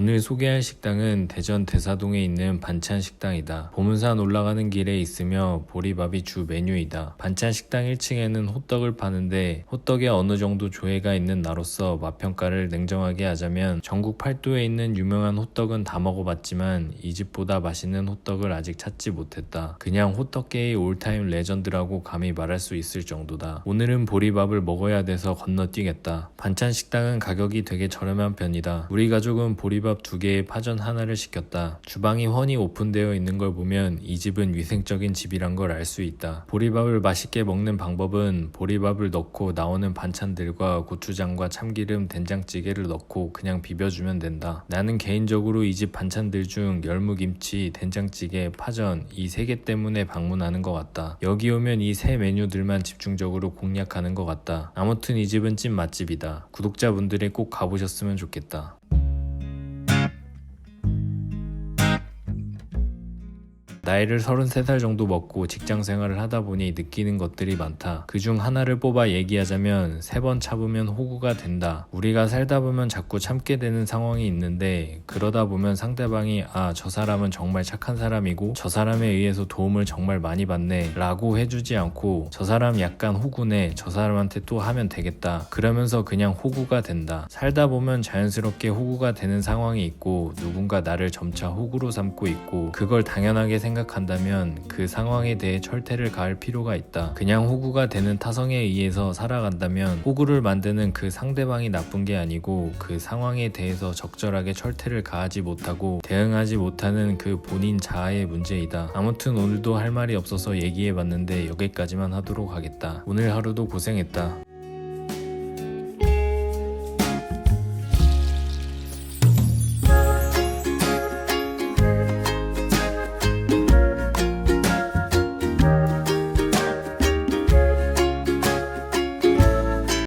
오늘 소개할 식당은 대전 대사동에 있는 반찬 식당이다. 보문산 올라가는 길에 있으며 보리밥이 주 메뉴이다. 반찬 식당 1층에는 호떡을 파는데 호떡에 어느 정도 조예가 있는 나로서 맛평가를 냉정하게 하자면 전국 팔도에 있는 유명한 호떡은 다 먹어봤지만 이 집보다 맛있는 호떡을 아직 찾지 못했다. 그냥 호떡계의 올타임 레전드라고 감히 말할 수 있을 정도다. 오늘은 보리밥을 먹어야 돼서 건너뛰겠다. 반찬 식당은 가격이 되게 저렴한 편이다. 우리 가족은 보리밥 두 개에 파전 하나를 시켰다. 주방이 훤히 오픈되어 있는 걸 보면 이 집은 위생적인 집이란 걸 알 수 있다. 보리밥을 맛있게 먹는 방법은 보리밥을 넣고 나오는 반찬들과 고추장과 참기름, 된장찌개를 넣고 그냥 비벼주면 된다. 나는 개인적으로 이 집 반찬들 중 열무김치, 된장찌개, 파전 이 세 개 때문에 방문하는 것 같다. 여기 오면 이 세 메뉴들만 집중적으로 공략하는 것 같다. 아무튼 이 집은 찐 맛집이다. 구독자분들이 꼭 가보셨으면 좋겠다. 나이를 33살 정도 먹고 직장 생활을 하다 보니 느끼는 것들이 많다. 그중 하나를 뽑아 얘기하자면 세 번 참으면 호구가 된다. 우리가 살다 보면 자꾸 참게 되는 상황이 있는데 그러다 보면 상대방이 아, 저 사람은 정말 착한 사람이고 저 사람에 의해서 도움을 정말 많이 받네 라고 해주지 않고 저 사람 약간 호구네 저 사람한테 또 하면 되겠다. 그러면서 그냥 호구가 된다. 살다 보면 자연스럽게 호구가 되는 상황이 있고 누군가 나를 점차 호구로 삼고 있고 그걸 당연하게 생각한다면 그 상황에 대해 철퇴를 가할 필요가 있다. 그냥 호구가 되는 타성에 의해서 살아간다면 호구를 만드는 그 상대방이 나쁜 게 아니고 그 상황에 대해서 적절하게 철퇴를 가하지 못하고 대응하지 못하는 그 본인 자아의 문제이다. 아무튼 오늘도 할 말이 없어서 얘기해 봤는데 여기까지만 하도록 하겠다. 오늘 하루도 고생했다.